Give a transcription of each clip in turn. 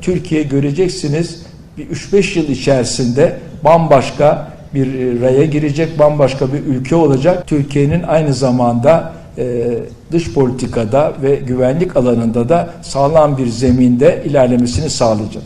Türkiye göreceksiniz bir 3-5 yıl içerisinde bambaşka bir e, raya girecek, bambaşka bir ülke olacak. Türkiye'nin aynı zamanda e, dış politikada ve güvenlik alanında da sağlam bir zeminde ilerlemesini sağlayacak.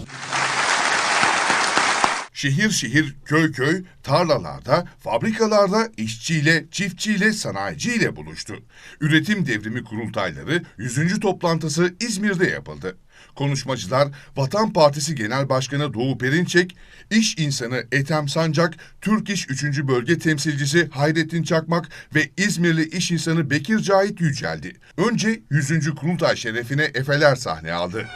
Şehir şehir, köy köy, tarlalarda, fabrikalarda işçiyle, çiftçiyle, sanayiciyle buluştu. Üretim devrimi kurultayları 100. toplantısı İzmir'de yapıldı. Konuşmacılar Vatan Partisi Genel Başkanı Doğu Perinçek, iş insanı Ethem Sancak, Türk İş 3. Bölge Temsilcisi Hayrettin Çakmak ve İzmirli iş insanı Bekir Cahit Yüceldi. Önce 100. kurultay şerefine efeler sahne aldı.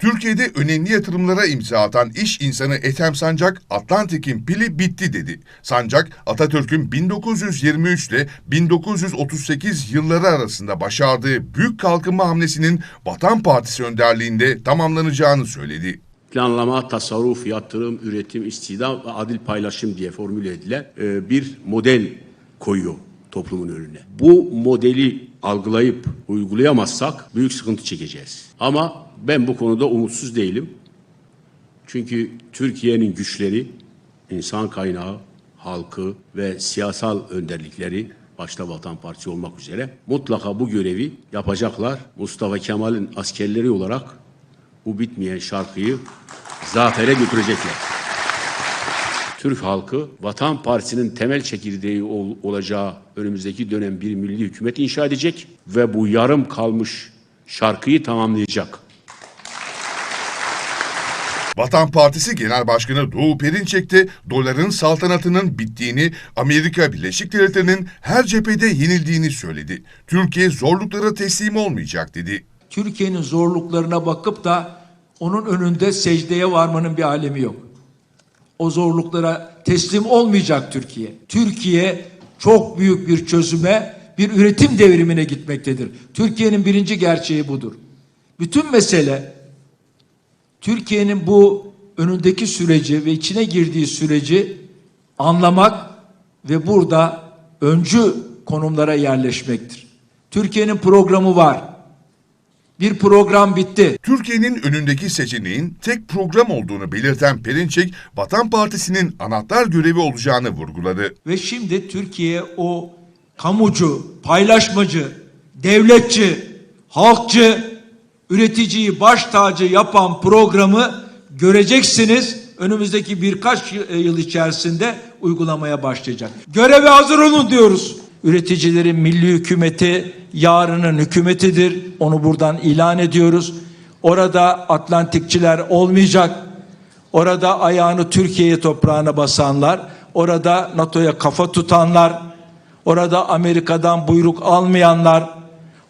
Türkiye'de önemli yatırımlara imza atan iş insanı Ethem Sancak, Atlantik'in pili bitti dedi. Sancak, Atatürk'ün 1923 ile 1938 yılları arasında başardığı büyük kalkınma hamlesinin Vatan Partisi önderliğinde tamamlanacağını söyledi. planlama, tasarruf, yatırım, üretim, istihdam ve adil paylaşım diye formüle edilen e, bir model koyuyor toplumun önüne. Bu modeli algılayıp uygulayamazsak büyük sıkıntı çekeceğiz. Ama ben bu konuda umutsuz değilim. Çünkü Türkiye'nin güçleri, insan kaynağı, halkı ve siyasal önderlikleri başta Vatan Partisi olmak üzere mutlaka bu görevi yapacaklar. Mustafa Kemal'in askerleri olarak bu bitmeyen şarkıyı zafere götürecekler. Türk halkı Vatan Partisi'nin temel çekirdeği ol- olacağı önümüzdeki dönem bir milli hükümet inşa edecek ve bu yarım kalmış şarkıyı tamamlayacak. Vatan Partisi Genel Başkanı Doğu Perinçek de doların saltanatının bittiğini, Amerika Birleşik Devletleri'nin her cephede yenildiğini söyledi. Türkiye zorluklara teslim olmayacak dedi. Türkiye'nin zorluklarına bakıp da onun önünde secdeye varmanın bir alemi yok. O zorluklara teslim olmayacak Türkiye. Türkiye çok büyük bir çözüme, bir üretim devrimine gitmektedir. Türkiye'nin birinci gerçeği budur. Bütün mesele Türkiye'nin bu önündeki süreci ve içine girdiği süreci anlamak ve burada öncü konumlara yerleşmektir. Türkiye'nin programı var. Bir program bitti. Türkiye'nin önündeki seçeneğin tek program olduğunu belirten Perinçek, Vatan Partisi'nin anahtar görevi olacağını vurguladı. Ve şimdi Türkiye o kamucu, paylaşmacı, devletçi, halkçı, üreticiyi baş tacı yapan programı göreceksiniz. Önümüzdeki birkaç y- yıl içerisinde uygulamaya başlayacak. Göreve hazır olun diyoruz. Üreticilerin milli hükümeti yarının hükümetidir. Onu buradan ilan ediyoruz. Orada Atlantikçiler olmayacak. Orada ayağını Türkiye'ye toprağına basanlar, orada NATO'ya kafa tutanlar, orada Amerika'dan buyruk almayanlar,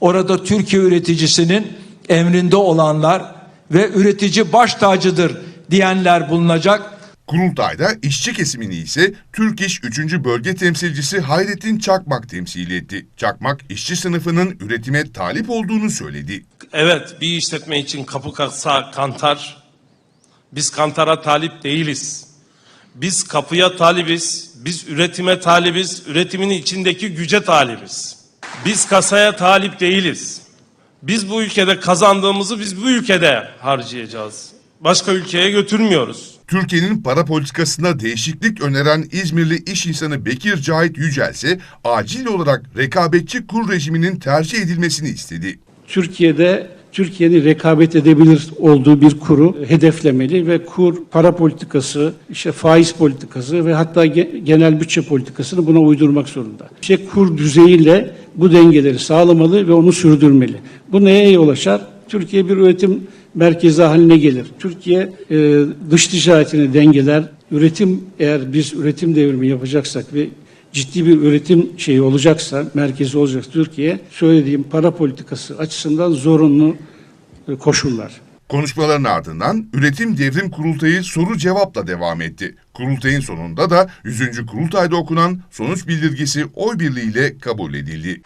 orada Türkiye üreticisinin emrinde olanlar ve üretici baş tacıdır diyenler bulunacak. Kurultayda işçi kesimini ise Türk İş 3. Bölge Temsilcisi Hayrettin Çakmak temsil etti. Çakmak, işçi sınıfının üretime talip olduğunu söyledi. Evet bir işletme için kapı kalksa kantar. Biz kantara talip değiliz. Biz kapıya talibiz. Biz üretime talibiz. Üretimin içindeki güce talibiz. Biz kasaya talip değiliz. Biz bu ülkede kazandığımızı biz bu ülkede harcayacağız. Başka ülkeye götürmüyoruz. Türkiye'nin para politikasında değişiklik öneren İzmirli iş insanı Bekir Cahit Yücel ise acil olarak rekabetçi kur rejiminin tercih edilmesini istedi. Türkiye'de Türkiye'nin rekabet edebilir olduğu bir kuru hedeflemeli ve kur para politikası, işte faiz politikası ve hatta ge- genel bütçe politikasını buna uydurmak zorunda. İşte kur düzeyiyle bu dengeleri sağlamalı ve onu sürdürmeli. Bu neye yol açar? Türkiye bir üretim merkezi haline gelir. Türkiye e, dış ticaretini dengeler. Üretim eğer biz üretim devrimi yapacaksak ve ciddi bir üretim şeyi olacaksa, merkezi olacaksa Türkiye söylediğim para politikası açısından zorunlu e, koşullar. Konuşmaların ardından üretim devrim kurultayı soru cevapla devam etti. Kurultayın sonunda da 100. kurultayda okunan sonuç bildirgesi oy birliğiyle kabul edildi.